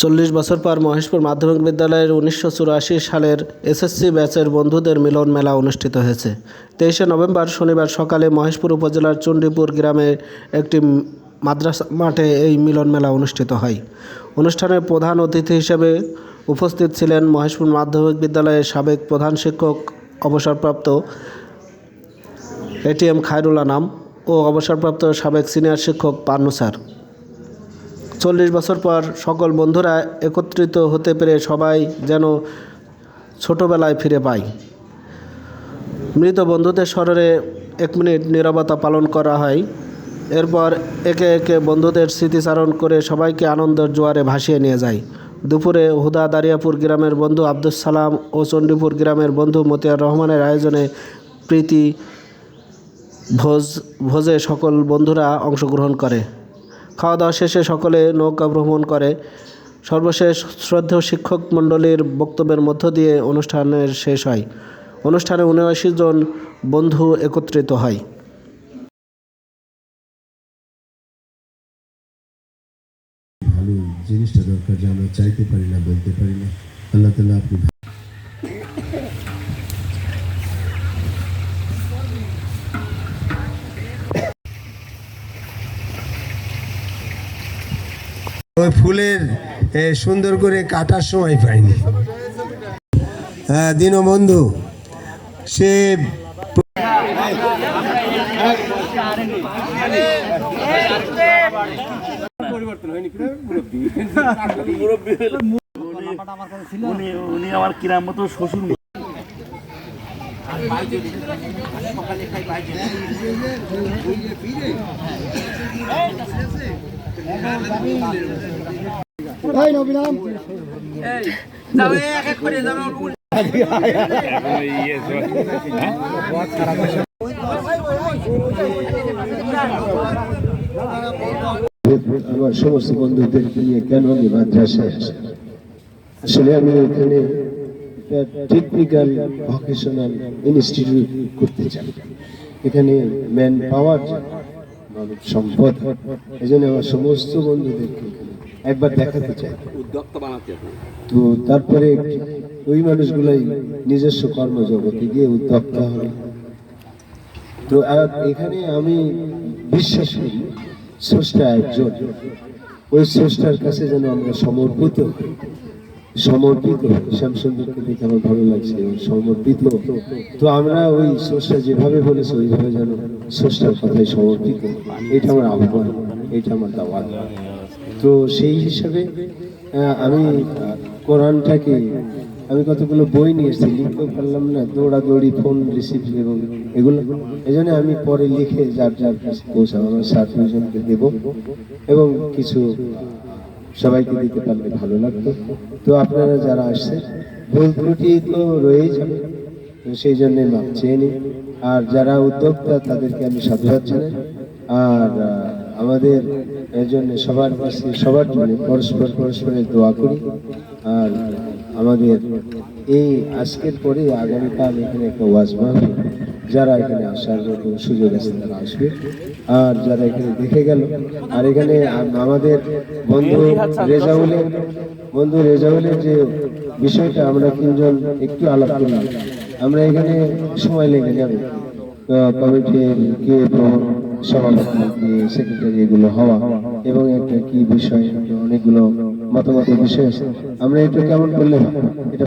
চল্লিশ বছর পর মহেশপুর মাধ্যমিক বিদ্যালয়ের উনিশশো চুরাশি সালের এসএসসি ব্যাচের বন্ধুদের মিলন মেলা অনুষ্ঠিত হয়েছে। তেইশে নভেম্বর শনিবার সকালে মহেশপুর উপজেলার চণ্ডীপুর গ্রামে একটি মাদ্রাসা মাঠে এই মিলন মেলা অনুষ্ঠিত হয়। অনুষ্ঠানে প্রধান অতিথি হিসেবে উপস্থিত ছিলেন মহেশপুর মাধ্যমিক বিদ্যালয়ের সাবেক প্রধান শিক্ষক, অবসরপ্রাপ্ত এটিএম খায়রুল আনাম ও অবসরপ্রাপ্ত সাবেক সিনিয়র শিক্ষক পান্নু স্যার। চল্লিশ বছর পর সকল বন্ধুরা একত্রিত হতে পেরে সবাই যেন ছোটবেলায় ফিরে পায়। মৃত বন্ধুদের স্মরণে এক মিনিট নীরবতা পালন করা হয়। এরপর একে একে বন্ধুদের স্মৃতিচারণ করে সবাইকে আনন্দের জোয়ারে ভাসিয়ে নিয়ে যায়। দুপুরে হুদা দারিয়াপুর গ্রামের বন্ধু আব্দুস সালাম ও চণ্ডীপুর গ্রামের বন্ধু মতিয়ার রহমানের আয়োজনে প্রীতি ভোজ, ভোজে সকল বন্ধুরা অংশগ্রহণ করে। খাওয়া দাওয়া শেষে সকলে নৌকা ভ্রমণ করে। সর্বশেষ শ্রদ্ধেয় শিক্ষক মণ্ডলীর বক্তব্যের মধ্য দিয়ে অনুষ্ঠানের শেষ হয়। অনুষ্ঠানে উনআশি জন বন্ধু একত্রিত হয়। জিনিসটা দরকার যে আমরা চাইতে পারি না, বলতে পারি না। আল্লাহ তালা আপনি ওই ফুলের সুন্দর করে কাটার সময় পাইনি। হ্যাঁ দীনবন্ধু সে উনি আমার মতো শ্বশুর আমার সমস্ত বন্ধুদেরকে নিয়ে কেন আমি মাদ্রাসায় আসি? আসলে আমি এখানে টেকনিক্যাল ভকেশনাল ইনস্টিটিউট করতে চাই। এখানে ম্যান পাওয়ার মানব সম্পদ। এই জন্য আমার সমস্ত বন্ধুদেরকে একবার দেখাতে চাই। তো তারপরে ওই মানুষগুলাই নিজস্ব কর্মজগতে গিয়ে উদ্যোক্তা হবে। তো আর এখানে আমি বিশ্বাস করি স্রষ্টা একজন। ওই স্রষ্টার কাছে যেন আমরা সমর্পিত হই। সমর্পিত। শ্যামসুন্দরকে দেখে আমার ভালো লাগছে সমর্পিত। তো আমরা ওই স্রষ্টা যেভাবে বলেছে, ওইভাবে যেন স্রষ্টার কথায় সমর্পিত। এটা আমার আহ্বান, এটা আমার দাওয়াত। তো সেই হিসাবে আমি কোরআনটাকে, আমি কতগুলো বই নিয়ে এসেছি লিখতেও পারলাম না, দৌড়াদৌড়ি ফোন রিসিভ এবং এগুলো। এই জন্য আমি পরে লিখে যার যার কাছে পৌঁছাবো, আমার সাত জনকে দেব এবং কিছু সবাইকে দিতে পারলে ভালো লাগতো। তো আপনারা যারা আসছে ভুল ত্রুটি তো রয়েই যাবে সেই জন্যে মাপ চেয়ে নিই আর যারা উদ্যোক্তা, তাদেরকে আমি সাধুবাদ জানাই। আর আমাদের এর জন্য সবার কাছে, সবার জন্য পরস্পর পরস্পরের দোয়া করি। আর আমাদের এই আজকের পরে আগামীকাল এখানে একটা ওয়াজ মাহফিল। যারা এখানে আসার মতো সুযোগ আছে তারা আসবে। আর যারা এখানে দেখে গেল, আর এখানে আমাদের বন্ধু রেজাউলের বন্ধু রেজাউলের যে বিষয়টা, আমরা তিনজন একটু আলাপ করলাম। আমরা এখানে সময় লেগে যাবে কমিটির কে সভাপতি সেক্রেটারি এগুলো হওয়া এবং একটা কি বিষয় অনেকগুলো মতামতের বিষয় আছে। আমরা এটা কেমন করলে এটা